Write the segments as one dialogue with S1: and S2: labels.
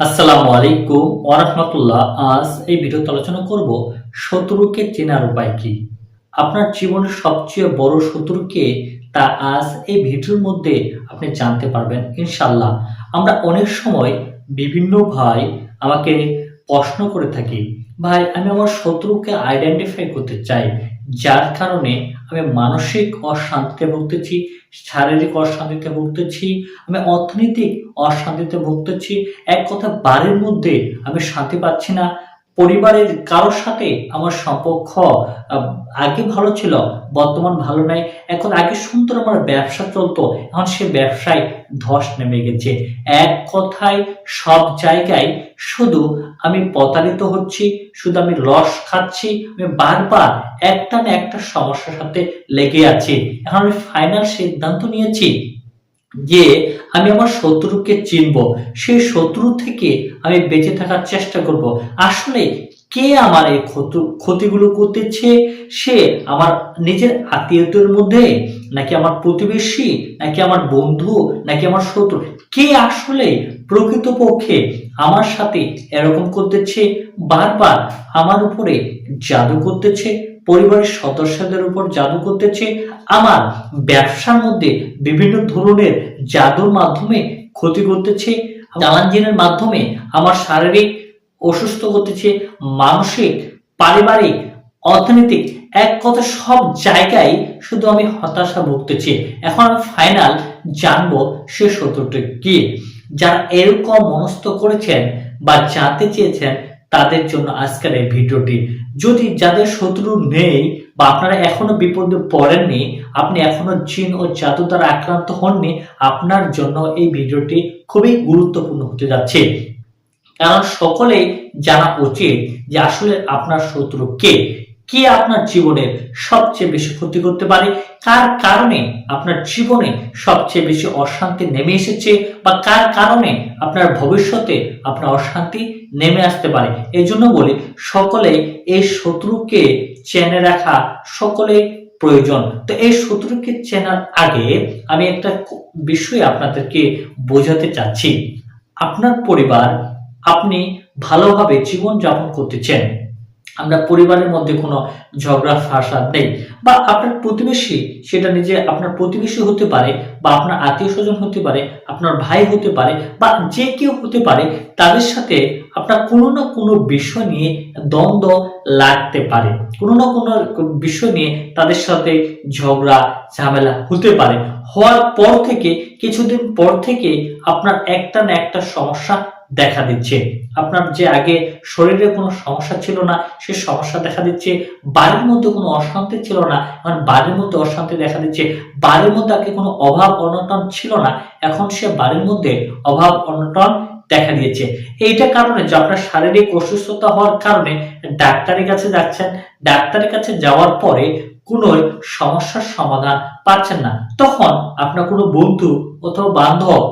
S1: আসসালামু আলাইকুম ওরহমতুল্লাহ আজ এই ভিডিওতে আলোচনা করব শত্রুকে চেনার উপায় কি? আপনার জীবনের সবচেয়ে বড় শত্রুকে তা আজ এই ভিডিওর মধ্যে আপনি জানতে পারবেন ইনশাল্লাহ আমরা অনেক সময় বিভিন্ন ভাই আমাকে প্রশ্ন করে থাকি, ভাই, আমি আমার শত্রুকে আইডেন্টিফাই করতে চাই যার কারণে আমি মানসিক অশান্তিতে ভুগতেছি, শারীরিক অশান্তিতে ভুগতেছি, আমি অর্থনৈতিক অশান্তিতে ভুগতেছি। এক কথা বাড়ির মধ্যে আমি শান্তি পাচ্ছি না পরিবারের কারোর সাথে আমার সম্পর্ক আগে ভালো ছিল, বর্তমান ভালো নাই। এখন আগে সুন্দর আমার ব্যবসা চলতো, এখন সে ব্যবসায় ধস নেমে গেছে। এক কথায়, সব জায়গায় শুধু আমি প্রতারিত হচ্ছি, শুধু আমি লস খাচ্ছি, আমি বারবার একটা না একটা সমস্যার সাথে লেগে আছি। এখন আমি ফাইনাল সিদ্ধান্ত নিয়েছি যে আমি আমার শত্রুকে চিনব সেই শত্রু থেকে আমি বেঁচে থাকার চেষ্টা করব। আসলে কে আমার এই ক্ষত- ক্ষতিগুলো করতেছে? সে আমার নিজের আত্মীয়তার মধ্যে? নাকি আমার প্রতিবেশী? নাকি আমার বন্ধু? নাকি আমার শত্রু? কে আসলে প্রকৃতপক্ষে আমার সাথে এরকম করতেছে? বারবার আমার উপরে জাদু করতেছে? পরিবারের সদস্যদের উপর জাদু করতেছে। আমার ব্যবসার মধ্যে বিভিন্ন ধরনের জাদুর মাধ্যমে ক্ষতি করতেছে। জ্বালানজিনের মাধ্যমে আমার শারীরিক অসুস্থ করতেছে। মানসিক, পারিবারিক, অর্থনৈতিক, এক কথা সব জায়গায় শুধু আমি হতাশা ভুগতেছি। এখন আমি ফাইনাল জানব সে শত্রুটা কি, যারা এরকম মনস্থ করেছেন বা জানতে চেয়েছেন তাদের জন্য আজকের এই ভিডিওটি। যদি যাদের শত্রু নেই বা আপনারা এখনও বিপদে পড়েননি, আপনি এখনও জিন ও জাদু দ্বারা আক্রান্ত হননি, আপনার জন্য এই ভিডিওটি খুবই গুরুত্বপূর্ণ হতে যাচ্ছে। কারণ সকলেই জানা উচিত যে আসলে আপনার শত্রু কে। কে আপনার জীবনের সবচেয়ে বেশি ক্ষতি করতে পারে? কার কারণে আপনার জীবনে সবচেয়ে বেশি অশান্তি নেমে এসেছে? বা কার কারণে আপনার ভবিষ্যতে আপনার অশান্তি নেমে আসতে পারে? এই জন্য বলি, সকলে এই শত্রুকে চেনে রাখা সকলে প্রয়োজন। তো এই শত্রুকে চেনার আগে আমি একটা বিষয় আপনাদেরকে বোঝাতে চাচ্ছি। আপনার পরিবার আপনি ভালোভাবে জীবন যাপন করতেছেন। আমরা পরিবারের মধ্যে কোনো ঝগড়া, ফাসাদ নেই। বা আপনার প্রতিবেশী, সেটা নিজে আপনার প্রতিবেশী হতে পারে বা আপনার আত্মীয় স্বজন হতে পারে, আপনার ভাই হতে পারে বা যে কেউ হতে পারে, তাদের সাথে আপনার কোনো না কোনো বিষয় নিয়ে দ্বন্দ্ব লাগতে পারে। কোনো না কোনো বিষয় নিয়ে তাদের সাথে ঝগড়া, ঝামেলা হতে পারে। হওয়ার পর থেকে, কিছুদিন পর থেকে আপনার একটা না একটা সমস্যা দেখা দিচ্ছে। আপনার যে আগে শরীরে কোনো সমস্যা ছিল না, সে সমস্যা দেখা দিচ্ছে। বাড়ির মধ্যে কোনো অশান্তি ছিল না, এখন বাড়ির মধ্যে অশান্তি দেখা দিচ্ছে। বাড়ির মধ্যে আগে কোনো অভাব অনটন ছিল না, এখন সে বাড়ির মধ্যে অভাব অনটন দেখা দিয়েছে। এইটা কারণে যে আপনার শারীরিক অসুস্থতা হওয়ার কারণে ডাক্তারের কাছে যাচ্ছেন। ডাক্তারের কাছে যাওয়ার পরে কোনো সমস্যার সমাধান পাচ্ছেন না। তখন আপনার কোনো বন্ধু অথবা বান্ধব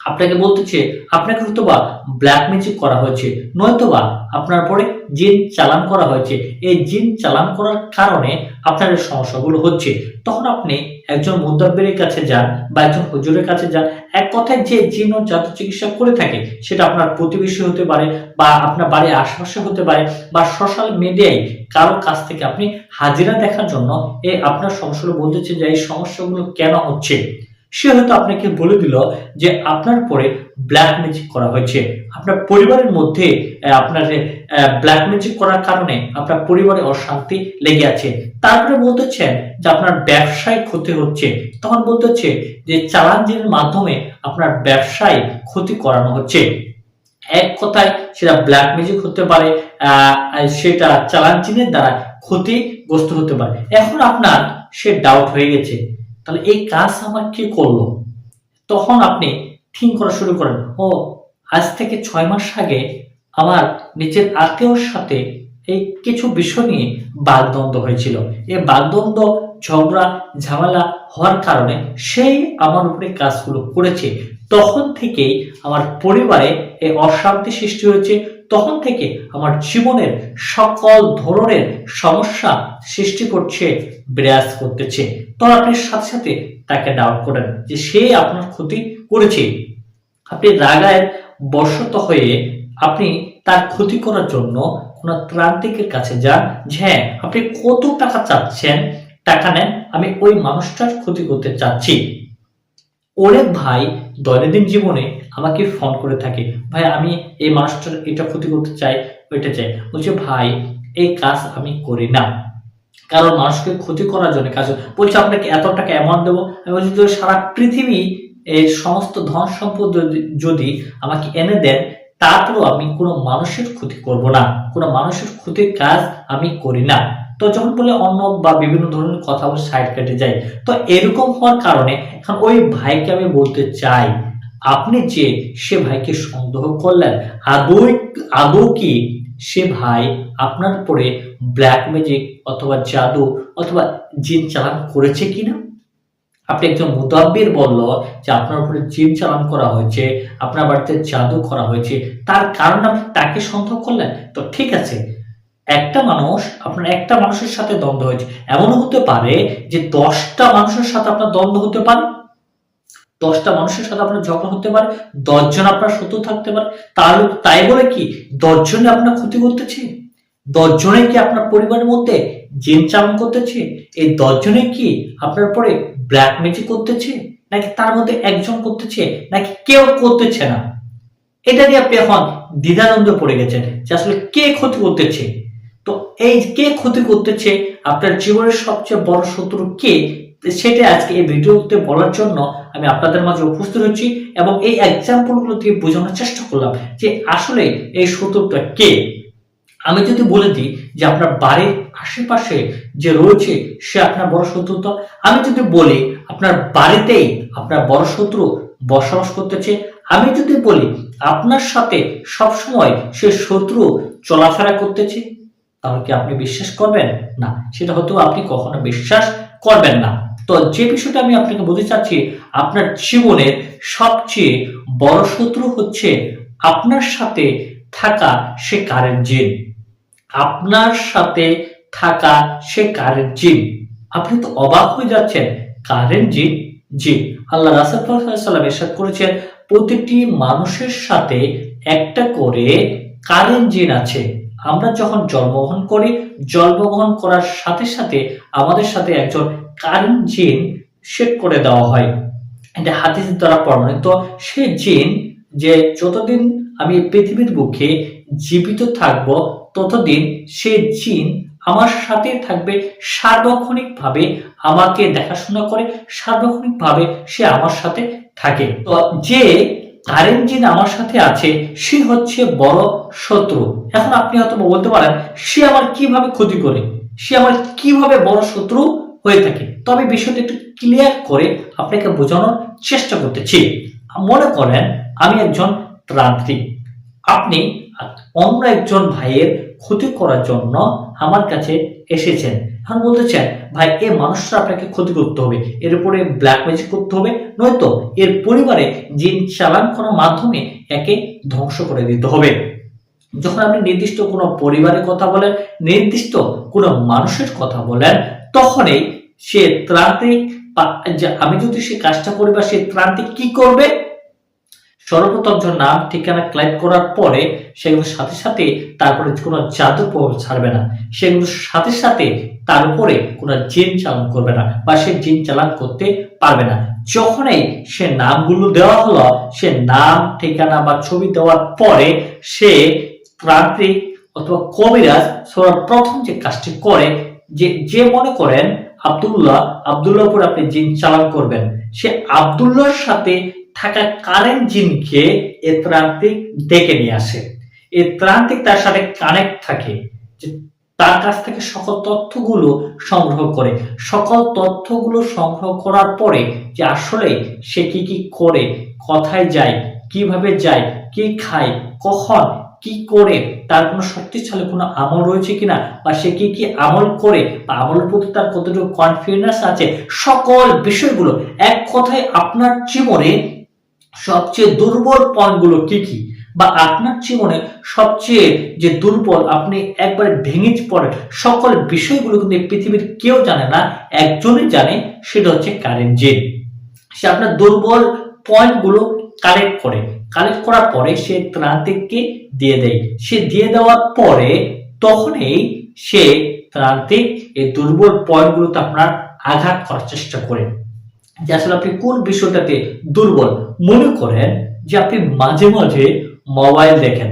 S1: আপনাকে বলতেছে, আপনাকে হয়তো বা ব্ল্যাক ম্যাজিক করা হয়েছে, নয়তোবা আপনার পরে জিন চালান করা হয়েছে। এই জিন চালান করার কারণে আপনার সমস্যাগুলো হচ্ছে। তখন আপনি একজন মুদাব্বিরের কাছে যান বা একজন হুজুরের কাছে যান, এক কথায় যে জিন জাদু চিকিৎসা করে থাকে, সেটা আপনার প্রতিবেশী হতে পারে বা আপনার বাড়ির আশেপাশে হতে পারে বা সোশ্যাল মিডিয়ায় কারও কাছ থেকে আপনি হাজিরা দেখার জন্য এই আপনার সমস্যাগুলো বলতেছে যে এই সমস্যাগুলো কেন হচ্ছে? সে হয়তো আপনাকে বলে দিল যে আপনার পরে ব্ল্যাক ম্যাজিক করা হয়েছে। আপনার পরিবারের মধ্যে আপনার ব্ল্যাক ম্যাজিক করার কারণে আপনার পরিবারে অশান্তি লেগে আছে। তারপরে বলতেছেন যে আপনার ব্যবসায় ক্ষতি হচ্ছে। তখন বলতেছে যে চালানজির মাধ্যমে আপনার ব্যবসায় ক্ষতি করানো হচ্ছে। এক কথায় সেটা ব্ল্যাক ম্যাজিক হতে পারে সেটা চালান দ্বারা ক্ষতিগ্রস্ত হতে পারে। এখন আপনার সে ডাউট হয়ে গেছে। তাহলে এই কাজ আমার কে করল? তখন আপনি থিঙ্ক করা শুরু করেন, ও, আজ থেকে ছয় মাস আগে আমার নিজের আত্মীয়র সাথে এই কিছু বিষয় নিয়ে বাগদ্বন্দ্ব হয়েছিল। এই বাগদ্বন্দ্ব, ঝগড়া, ঝামেলা হওয়ার কারণে সেই আমার উপরে কাজগুলো করেছে। তখন থেকেই আমার পরিবারে এই অশান্তি সৃষ্টি হয়েছে তখন থেকে আমার জীবনের সকল ধরনের সমস্যা সৃষ্টি করছে, বিরাজ করতেছে। তখন আপনি সাথে সাথে তাকে ডাউট করেন যে সে আপনার ক্ষতি করেছে। আপনি রাগায় বশত হয়ে আপনি তার ক্ষতি করার জন্য কোনো ত্রান্তিকের কাছে যান যে হ্যাঁ আপনি কত টাকা চাচ্ছেন, টাকা নেন, আমি ওই মানুষটার ক্ষতি করতে চাচ্ছি। ওরে ভাই, দৈনন্দিন জীবনে আমাকে ফোন করে থাকে, ভাই, আমি এই মানুষটার এটা ক্ষতি করতে চাই, ওইটা চাই। বলছে, ভাই, এই কাজ আমি করি না। কারণ মানুষকে ক্ষতি করার জন্য কাজ বলছে, আপনাকে এত টাকা অ্যামাউন্ট দেবো? আমি বলছি যদি সারা পৃথিবী এই সমস্ত ধন সম্পদ যদি- আমাকে এনে দেন তারপরেও আমি কোনো মানুষের ক্ষতি করব না। কোনো মানুষের ক্ষতির কাজ আমি করি না। তো যখন বলে অন্য বা বিভিন্ন ধরনের কথা বলে সাইড কেটে যায়, তো এরকম হওয়ার কারণে এখন ওই ভাইকে আমি বলতে চাই, আপনি যে সে ভাইকে সন্দেহ করলেন, আদৌ আদৌ কি সে ভাই আপনার উপরে ব্ল্যাক ম্যাজিক অথবা জাদু অথবা জিন চালান করেছে কিনা? আপনি একজন মুদাব্বির বলল যে আপনার উপরে জিন চালান করা হয়েছে, আপনার বাড়িতে জাদু করা হয়েছে, তার কারণে আপনি তাকে সন্দেহ করলেন? তো ঠিক আছে একটা মানুষ, আপনার একটা মানুষের সাথে দ্বন্দ্ব হয়েছে। এমনও হতে পারে যে দশটা মানুষের সাথে আপনার দ্বন্দ্ব হতে পারে। দশটা মানুষের সাথে আপনার ঝগড়া হতে পারে। দশজন আপনার শত্রু থাকতে পারে। তার তাই বলে কি? দশজনে আপনার ক্ষতি করতেছে। দশজনে কি আপনার পরিবারের মধ্যে জিন চালন করতেছে? এই দশজনে কি আপনার পরে ব্ল্যাক ম্যাজিক করতেছে? নাকি তার মধ্যে একজন করতেছে? নাকি কেউ করতেছে না? এটা নিয়ে আপনি এখন দ্বিধানন্দে পড়ে গেছেন যে আসলে কে ক্ষতি করতেছে? তো এই কে ক্ষতি করতেছে, আপনার জীবনের সবচেয়ে বড় শত্রু কে? সেটা আজকে এই ভিডিওতে বলার জন্য আমি আপনাদের মাঝে উপস্থিত হচ্ছি এবং এই এক্সাম্পলগুলো থেকে বোঝানোর চেষ্টা করলাম যে আসলে এই শত্রুটা কে? আমি যদি বলে দিই যে আপনার বাড়ির আশেপাশে যে রয়েছে সে আপনার বড় শত্রু তো? আমি যদি বলি আপনার বাড়িতেই আপনার বড় শত্রু বসবাস করতেছে, আমি যদি বলি আপনার সাথে সবসময় সে শত্রু চলাফেরা করতেছে তাহলে কি আপনি বিশ্বাস করবেন? না, সেটা হয়তো আপনি কখনো বিশ্বাস করবেন না। তো যে বিষয়টা আমি আপনাকে বলতে চাচ্ছি, আপনার জীবনের সবচেয়ে বড় শত্রু হচ্ছে আপনার সাথে থাকা সে কারেন্ট জিন। আপনার সাথে থাকা সে কারেন্ট জিন। আপনি তো অবাক হয়ে যাচ্ছেন কারেন্ট জিন? জি, আল্লাহ রাসাল্লাম এরশাদ করেছেন, প্রতিটি মানুষের সাথে একটা করে কারেন্ট জিন আছে। আমরা যখন জন্মগ্রহণ করি, জন্মগ্রহণ করার সাথে সাথে আমাদের সাথে একজন কারেন্ট জিন সেট করে দেওয়া হয়। এটা হাদিসের দ্বারা প্রমাণিত। সে জিন যে যতদিন আমি পৃথিবীর বুকে জীবিত থাকব, ততদিন সে জিন আমার সাথে থাকবে, সার্বক্ষণিকভাবে আমাকে দেখাশোনা করে, সার্বক্ষণিকভাবে সে আমার সাথে থাকে। তো যে কারেন্ট জিন আমার সাথে আছে, সে হচ্ছে বড় শত্রু। এখন আপনি হয়তো বলতে পারেন, সে আমার কীভাবে ক্ষতি করে? সে আমার কীভাবে বড় শত্রু হয়ে থাকে? তবে বিষয়টা একটু ক্লিয়ার করে আপনাকে বোঝানোর চেষ্টা করতেছি। মনে করেন, আমি একজন তান্ত্রিক আপনি অন্য একজন ভাইয়ের ক্ষতি করার জন্য আমার কাছে এসেছেন। এখন বলতেছেন ভাই, এ মানুষটা আপনাকে ক্ষতি করতে হবে। এর উপরে ব্ল্যাক ম্যাজিক করতে হবে, নয়তো এর পরিবারে জিন চালান করার মাধ্যমে একে ধ্বংস করে দিতে হবে। যখন আপনি নির্দিষ্ট কোনো পরিবারের কথা বলেন, নির্দিষ্ট কোনো মানুষের কথা বলেন, তখনই সে ত্রান্তিক আমি যদি সে কাজটা করি বা সে ত্রান্তিক কি করবে? সর্বপ্রথম যে নাম, ঠিকানা ক্লাইক করার পরে সে কিন্তু সাথে সাথে তারপরে কোনো জাদু ছাড়বে না। সে কিন্তু সাথে সাথে তার উপরে কোনো জিন চালান করবে না বা সে জিন চালান করতে পারবে না। যখনই সে নামগুলো দেওয়া হলো, সে নাম, ঠিকানা বা ছবি দেওয়ার পরে সে তান্ত্রিক অথবা কবিরাজ সর্বপ্রথম যে কাজটি করে, যে যে মনে করেন আব্দুল্লাহ আব্দুল্লাহ উপর আপনি জিন চালান করবেন। সে আব্দুল্লাহর সাথে থাকা কারেন্ট জিনকে এ ত্রান্তিক ডেকে নিয়ে আসে। এই ত্রান্তিক তার সাথে কানেক্ট থাকে। তার কাছ থেকে সকল তথ্যগুলো সংগ্রহ করে। সকল তথ্যগুলো সংগ্রহ করার পরে যে আসলে সে কি কি করে, কোথায় যায়, কীভাবে যায়, কি খায়, কখন, কি করে, তার কোনো শক্তিশালী কোনো আমল রয়েছে কিনা বা সে কি কি আমল করে বা আমলের প্রতি তার কতটুকু কনফিডেন্স আছে, সকল বিষয়গুলো এক কথায় আপনার জীবনে সবচেয়ে দুর্বল পয়েন্টগুলো কি কি? বা আপনার জীবনে সবচেয়ে যে দুর্বল, আপনি একবারে ভেঙে পড়েন সকল বিষয়গুলো কিন্তু পৃথিবীর কেউ জানে না, একজনই জানে, সেটা হচ্ছে কারেন্ট জেন। সে আপনার দুর্বল পয়েন্টগুলো কালেক্ট করে। কালেক্ট করার পরে সে ত্রান্তিককে দিয়ে দেয়। সে দিয়ে দেওয়ার পরে তখনই সে ত্রান্তিক এই দুর্বল পয়েন্টগুলোতে আপনার আঘাত করার চেষ্টা করে। যে আসলে আপনি কোন বিষয়টাতে দুর্বল, মনে করেন যে আপনি মাঝে মাঝে মোবাইল দেখেন।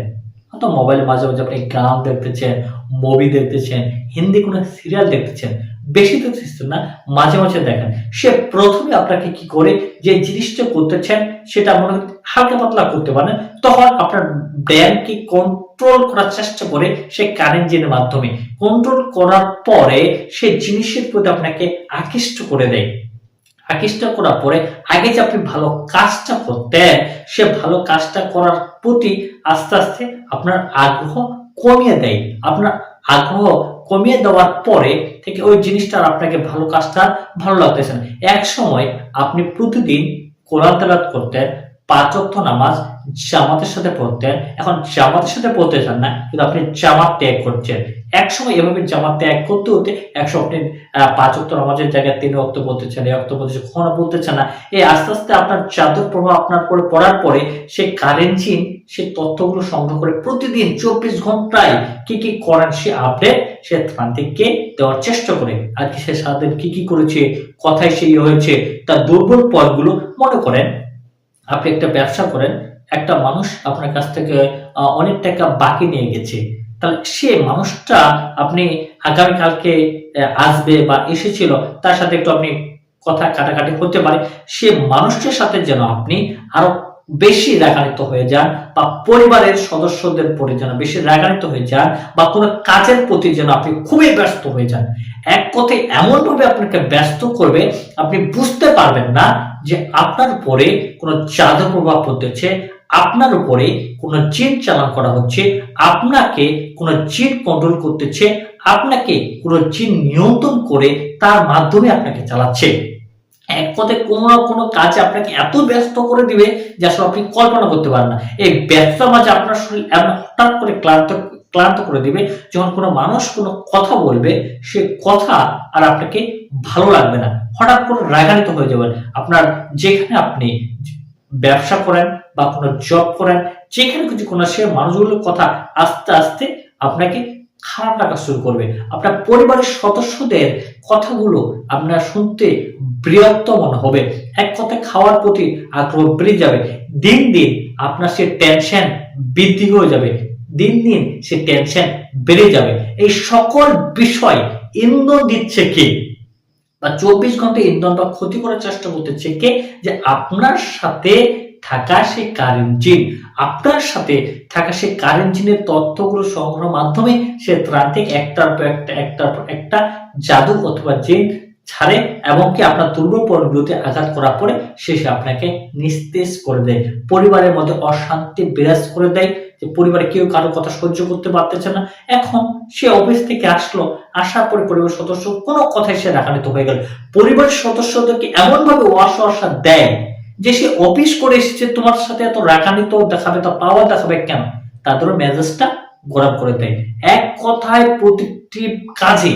S1: হয়তো মোবাইলে মাঝে মাঝে আপনি গান দেখতেছেন মুভি দেখতেছেন, হিন্দি কোনো সিরিয়াল দেখতেছেন। বেশি দেখতেছেন না, মাঝে মাঝে দেখেন। সে প্রথমে আপনাকে কি করে যে জিনিসটা করতেছেন, সেটা মনে হালকা পাতলা করতে পারেন, তখন আপনার ব্রেনকে কন্ট্রোল করার চেষ্টা করে সে কারেন্টের মাধ্যমে। কন্ট্রোল করার পরে সে জিনিসের প্রতি আপনাকে আকৃষ্ট করে দেয়। আকৃষ্ট করার পরে আগে যে আপনি ভালো কাজটা করতেন, সে ভালো কাজটা করার প্রতি আস্তে আস্তে আপনার আগ্রহ কমিয়ে দেয়। আপনার আগ্রহ কমিয়ে দেওয়ার পরে থেকে ওই জিনিসটার আপনাকে ভালো কাজটা ভালো লাগতেছে না। এক সময় আপনি প্রতিদিন কোরআন তেলাত করতেন, পাঁচ ওয়াক্ত নামাজ জামাতের সাথে পড়তেন এখন জামাতের সাথে পড়তে চান না, কিন্তু আপনি জামাত ত্যাগ করছেন। এক সময় এভাবে জামাত ত্যাগ করতে হতে একশো আপনি পাঁচ অক্ট নামাজের জায়গায় তিন অক্ত বলতেছেন এক অক্ত বলতেছেন কখনো বলতেছেন না। এই আস্তে আস্তে আপনার জাদুর প্রভাব আপনার করে পড়ার পরে সে কারেন্সি সে তথ্যগুলো সংগ্রহ করে প্রতিদিন চব্বিশ ঘন্টায় কি কি করেন সে আপডেট সে ত্রান্তিককে দেওয়ার চেষ্টা করে। আর কি সে সারাদিন কি কি করেছে, কথায় সেই হয়েছে, তার দুর্বল পথগুলো মনে করেন। আপনি একটা ব্যবসা করেন একটা মানুষ আপনার কাছ থেকে অনেক টাকা বাকি নিয়ে গেছে। তাহলে সে মানুষটা আপনি আগামীকালকে আসবে বা এসেছিল, তার সাথে একটু আপনি কথা কাটাকাটি হতে পারে সে মানুষটার সাথে যেন আপনি আরও বেশি রাগান্বিত হয়ে যান বা পরিবারের সদস্যদের প্রতি যেন বেশি রাগান্বিত হয়ে যান বা কোনো কাজের প্রতি যেন আপনি খুবই ব্যস্ত হয়ে যান। এক কথায় এমন ভাবে আপনাকে ব্যস্ত করবে, আপনি বুঝতে পারবেন না যে আপনার উপরে কোনো জাদু প্রভাব পড়তেছে আপনার উপরে কোনো জিন চালান করা হচ্ছে, আপনাকে কোনো জিন কন্ট্রোল করতেছে, আপনাকে কোনো জিন নিয়ন্ত্রণ করে তার মাধ্যমে আপনাকে চালাচ্ছে। এক কথায় কোনো না কোনো কাজ আপনাকে এত ব্যস্ত করে দিবে যে আসলে আপনি কল্পনা করতে পারেন না। এই ব্যস্ত মাঝে আপনার শরীর এমন হঠাৎ করে ক্লান্ত ক্লান্ত করে দিবে, যখন কোনো মানুষ কোনো কথা বলবে, সে কথা আর আপনাকে ভালো লাগবে না। হঠাৎ করে রাগান্বিত হয়ে যাবেন। আপনার যেখানে আপনি ব্যবসা করেন বা কোনো জব করেন যেখানে কিছু কোনো সে মানুষগুলোর কথা আস্তে আস্তে আপনাকে খারাপ লাগা শুরু করবে। আপনার পরিবারের সদস্যদের কথাগুলো আপনার শুনতে বিরক্ত মনে হবে। এক কথায় খাওয়ার প্রতি আগ্রহ বেড়ে যাবে। দিন দিন আপনার সে টেনশন বৃদ্ধি হয়ে যাবে। দিন দিন সে টেনশন বেড়ে যাবে। এই সকল বিষয় ইন্ধন দিচ্ছে কে? বা চব্বিশ ঘণ্টা ইন্ধন বা ক্ষতি করার চেষ্টা করতেছে কে? যে আপনার সাথে থাকা সেই কারেন্ট জিন। আপনার সাথে থাকা সেই কারেন্ট জিনের তথ্যগুলো সংগ্রহের মাধ্যমে সে ত্রান্তিক একটার পর একটা, একটার পর একটা জাদু অথবা জিন ছাড়ে এবং কি আপনার দুর্বল পয়েন্টগুলোতে আঘাত করার পরে শেষে আপনাকে নিস্তেজ করে দেয়। পরিবারের মধ্যে অশান্তি বিরাজ করে দেয় যে পরিবারে কেউ কারও কথা সহ্য করতে পারতেছে না। এখন সে অফিস থেকে আসলো, আসার পরে পরিবার সদস্য কোনো কথায় সে রাগান্বিত হয়ে গেল। পরিবারের সদস্যদেরকে এমন ভাবে ওয়াসা দেয় যে সে অফিস করে এসেছে, তোমার সাথে এত রাগান্বিত দেখাবে তা পাওয়া দেখাবে কেন? তাদের মেজাজটা গরম করে দেয়। এক কথায় প্রতিটি কাজে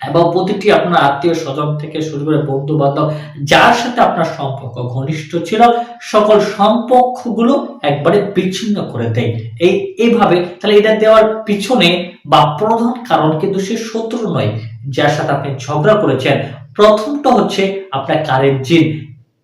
S1: এবং প্রতিটি আপনার আত্মীয় স্বজন থেকে শুরু করে বন্ধু বান্ধব যার সাথে আপনার সম্পর্ক ঘনিষ্ঠ ছিল, সকল সম্পর্কগুলো একবারে বিচ্ছিন্ন করে দেয়। এই, এইভাবে তাহলে এটা দেওয়ার পিছনে বা প্রধান কারণ কিন্তু সে শত্রু নয়, যার সাথে আপনি ঝগড়া করেছেন। প্রথমটা হচ্ছে আপনার কারেন্ট জিন।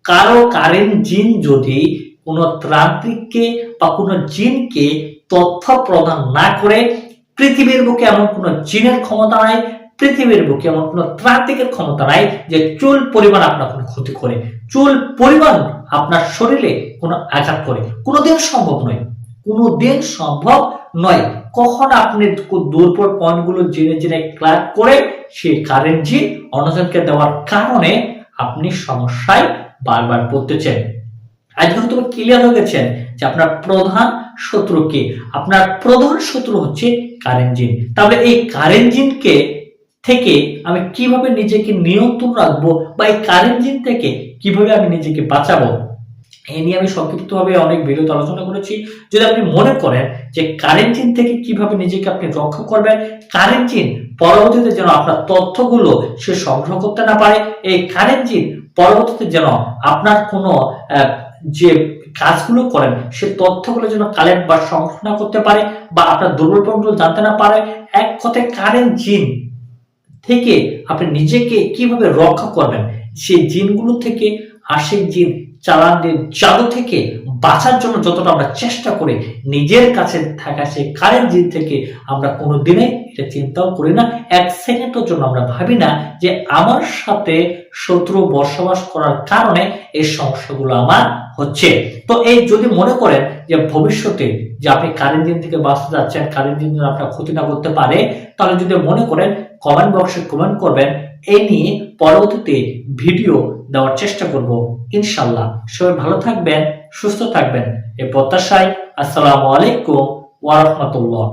S1: কারও কারেন্ট জিন যদি কোনো ত্রান্ত্রিককে বা কোনো জিনকে তথ্য প্রদান না করে, পৃথিবীর বুকে এমন কোনো জিনের ক্ষমতা নাই, পৃথিবীর বুকে এমন কোনো ত্রান্তিকের ক্ষমতা নাই যে চুল পরিমাণ আপনার কোনো ক্ষতি করে। চুল পরিমাণ আপনার শরীরে কোনো আঘাত করে। কোনোদিন সম্ভব নয়। কোনোদিন সম্ভব নয়। কখন আপনি দুর্বল পয়েন্টগুলো জেনে জেনে ক্লাক করে সেই কারেন্ট জিন অন্যজনকে দেওয়ার কারণে আপনি সমস্যায় বারবার পড়তেছেন আজকে হয়তো ক্লিয়ার হয়ে গেছেন যে আপনার প্রধান শত্রু কে? আপনার প্রধান শত্রু হচ্ছে কারেন্ট জিন। তাহলে এই কারেন্ট জিনকে থেকে আমি কীভাবে নিজেকে নিয়ন্ত্রণ রাখব বা এই কারেন্ট জিন থেকে কীভাবে আমি নিজেকে বাঁচাবো? এই নিয়ে আমি সংক্ষিপ্তভাবে অনেক ভিডিওতে আলোচনা করেছি। যদি আপনি মনে করেন যে কারেন্ট জিন থেকে কীভাবে নিজেকে আপনি রক্ষা করবেন কারেন্ট জিন পরবর্তীতে যেন আপনার তথ্যগুলো সে সংগ্রহ করতে না পারে, এই কারেন্ট জিন পরবর্তীতে যেন আপনার কোনো যে কাজগুলো করেন, সে তথ্যগুলো যেন কালেক্ট বা সংগ্রহ না করতে পারে বা আপনার দুর্বল পয়েন্টগুলো জানতে না পারে, এক কথায় কারেন্ট জিন থেকে আপনি নিজেকে কীভাবে রক্ষা করবেন? সেই জিনগুলো থেকে আশিক জিন চালানদের জাদু থেকে বাঁচার জন্য যতটা আমরা চেষ্টা করি নিজের কাছে থাকা সেই কারেন্ট জিন থেকে আমরা কোনো দিনে এটা চিন্তাও করি না। এক সেকেন্ডের জন্য আমরা ভাবি না যে আমার সাথে শত্রু বসবাস করার কারণে এই সমস্যাগুলো আমার হচ্ছে। তো এই যদি মনে করেন যে ভবিষ্যতে যে আপনি কারেন্ট দিন থেকে বাঁচতে যাচ্ছেন কারেন্ট দিন আপনার ক্ষতি না করতে পারে, তাহলে যদি মনে করেন কমেন্ট বক্সে কমেন্ট করবেন। এই নিয়ে পরবর্তীতে ভিডিও দেওয়ার চেষ্টা করব। ইনশাল্লাহ সবাই ভালো থাকবেন। সুস্থ থাকবেন। এ প্রত্যাশায় আসসালামু আলাইকুম ওয়া রাহমাতুল্লাহ।